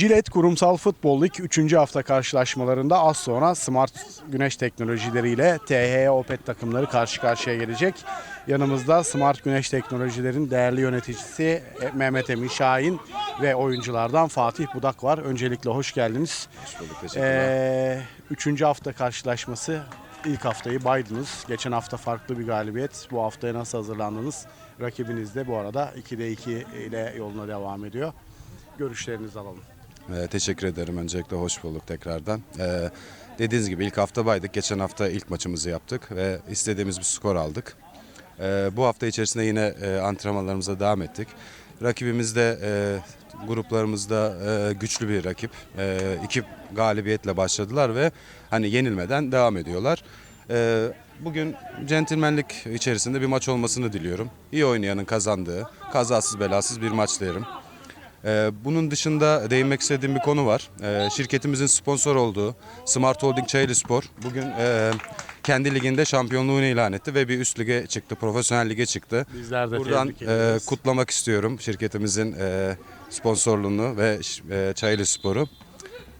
Jilet Kurumsal Futbol Lig 3. hafta karşılaşmalarında az sonra Smart Güneş teknolojileriyle THY Opet takımları karşı karşıya gelecek. Yanımızda Smart Güneş Teknolojilerin değerli yöneticisi Mehmet Emin Şahin ve oyunculardan Fatih Budak var. Öncelikle hoş geldiniz. Hoş bulduk, teşekkürler. Ee, üçüncü hafta karşılaşması ilk haftayı baydınız. Geçen hafta farklı bir galibiyet. Bu haftaya nasıl hazırlandınız? Rakibiniz de bu arada 2'de 2 ile yoluna devam ediyor. Görüşlerinizi alalım. Ee, teşekkür ederim öncelikle hoş bulduk tekrardan. Ee, dediğiniz gibi ilk hafta baydık. Geçen hafta ilk maçımızı yaptık ve istediğimiz bir skor aldık. Ee, bu hafta içerisinde yine e, antrenmanlarımıza devam ettik. Rakibimiz de e, gruplarımızda e, güçlü bir rakip. E, iki galibiyetle başladılar ve hani yenilmeden devam ediyorlar. E, bugün centilmenlik içerisinde bir maç olmasını diliyorum. İyi oynayanın kazandığı, kazasız belasız bir maç derim. Ee, Bunun dışında değinmek istediğim bir konu var. Ee, Şirketimizin sponsor olduğu Smart Holding Çayeli Spor bugün e, kendi liginde şampiyonluğunu ilan etti ve bir üst lige çıktı, profesyonel lige çıktı. Bizler de Buradan tebrik e, kutlamak istiyorum şirketimizin e, sponsorluğunu ve e, Çayeli Spor'u.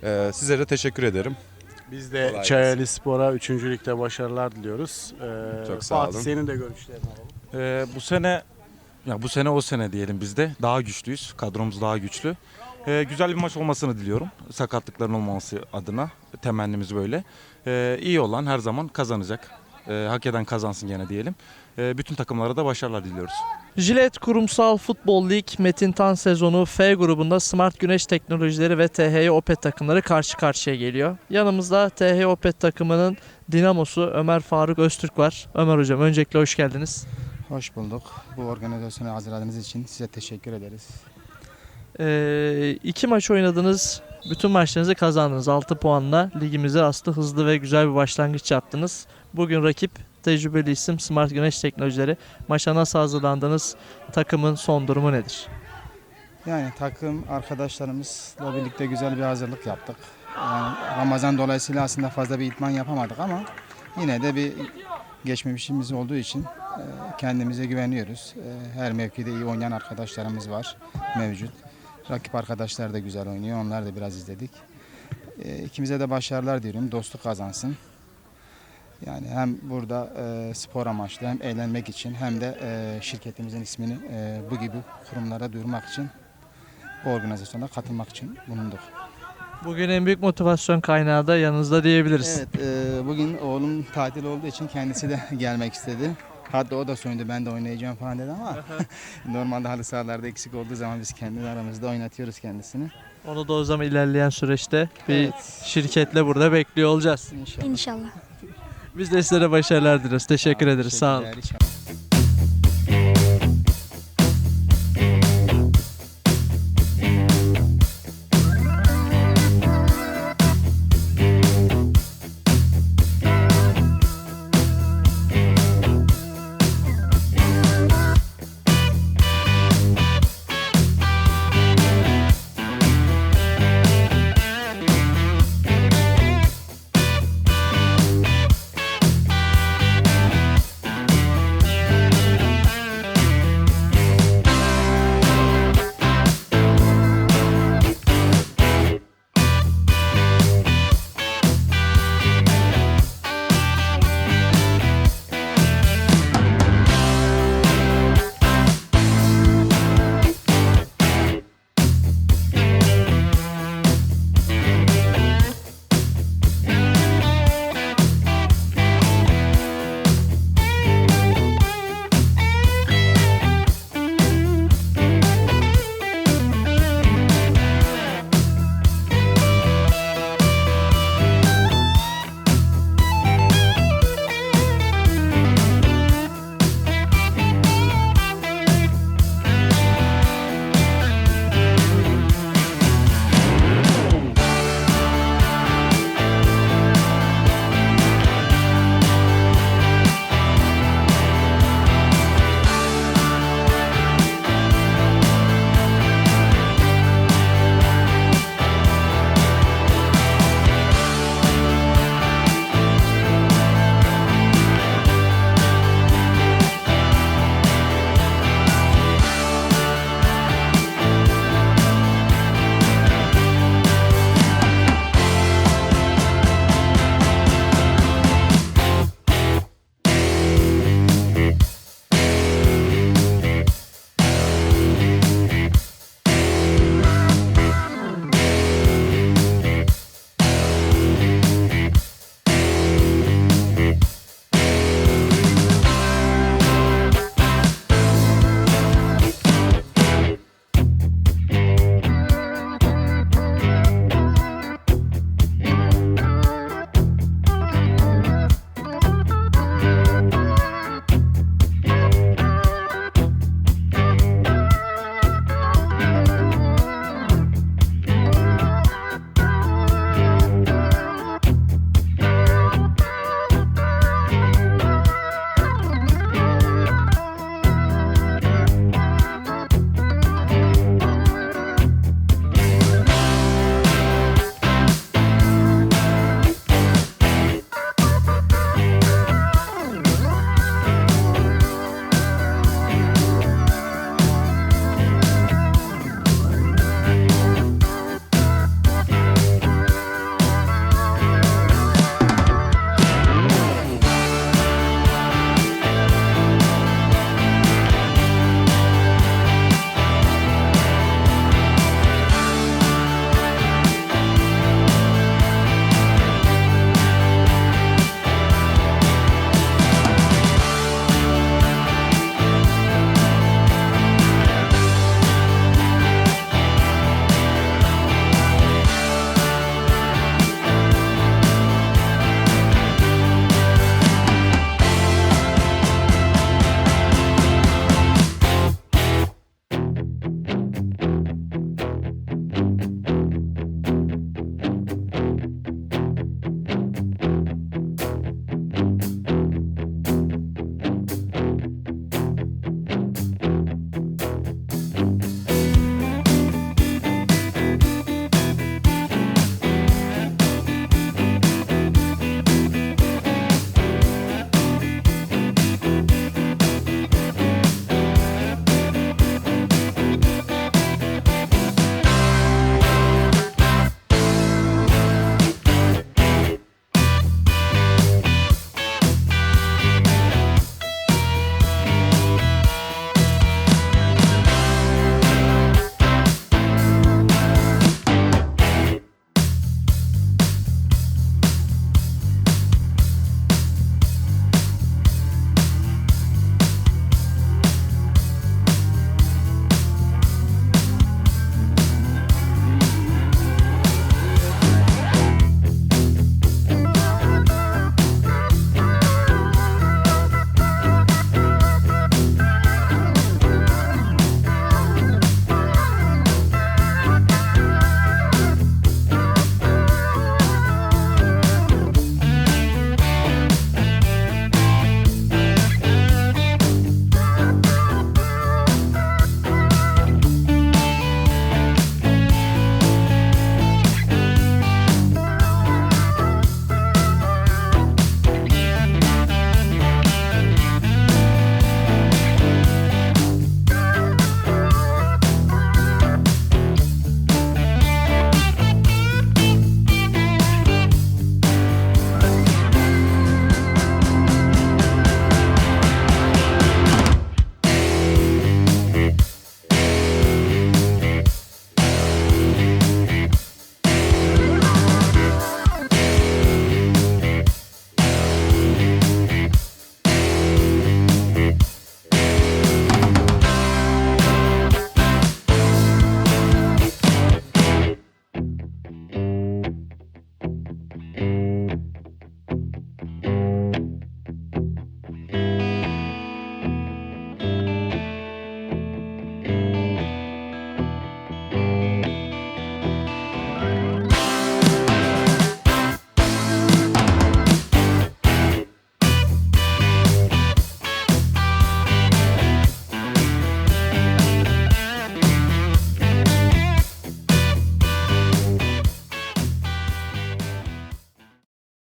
E, Sizlere teşekkür ederim. Biz de Kolay Çayeli Spor'a 3. ligde başarılar diliyoruz. Ee, Çok sağ Fatih olun. senin de görüşlerini alalım. Ee, bu sene ya bu sene o sene diyelim biz de daha güçlüyüz. Kadromuz daha güçlü. Ee, güzel bir maç olmasını diliyorum. Sakatlıkların olmaması adına temennimiz böyle. Ee, iyi olan her zaman kazanacak. Ee, hak eden kazansın gene diyelim. Ee, bütün takımlara da başarılar diliyoruz. Jilet Kurumsal Futbol Lig Metin Tan sezonu F grubunda Smart Güneş Teknolojileri ve THY Opet takımları karşı karşıya geliyor. Yanımızda THY Opet takımının dinamosu Ömer Faruk Öztürk var. Ömer hocam öncelikle hoş geldiniz. Hoş bulduk. Bu organizasyonu hazırladığınız için size teşekkür ederiz. Ee, iki maç oynadınız. Bütün maçlarınızı kazandınız. 6 puanla ligimize aslında hızlı ve güzel bir başlangıç yaptınız. Bugün rakip tecrübeli isim Smart Güneş Teknolojileri. Maça nasıl hazırlandınız? Takımın son durumu nedir? Yani takım arkadaşlarımızla birlikte güzel bir hazırlık yaptık. Yani Ramazan dolayısıyla aslında fazla bir itman yapamadık ama yine de bir geçmişimiz olduğu için kendimize güveniyoruz. E, Her mevkide iyi oynayan arkadaşlarımız var mevcut. Rakip arkadaşlar da güzel oynuyor. Onlar da biraz izledik. E, İkimize de başarılar diyorum. Dostluk kazansın. Yani hem burada e, spor amaçlı hem eğlenmek için hem de e, şirketimizin ismini e, bu gibi kurumlara duyurmak için bu organizasyona katılmak için bulunduk. Bugün en büyük motivasyon kaynağı da yanınızda diyebiliriz. Evet, e, bugün oğlum tatil olduğu için kendisi de gelmek istedi. Hatta o da söyledi ben de oynayacağım falan dedi ama normalde halı sahalarda eksik olduğu zaman biz kendi aramızda oynatıyoruz kendisini. Onu da o zaman ilerleyen süreçte bir Evet. şirketle burada bekliyor olacağız. İnşallah. İnşallah. Biz de sizlere başarılar dileriz. Teşekkür ederiz. Sağ olun. Teşekkürler, inşallah.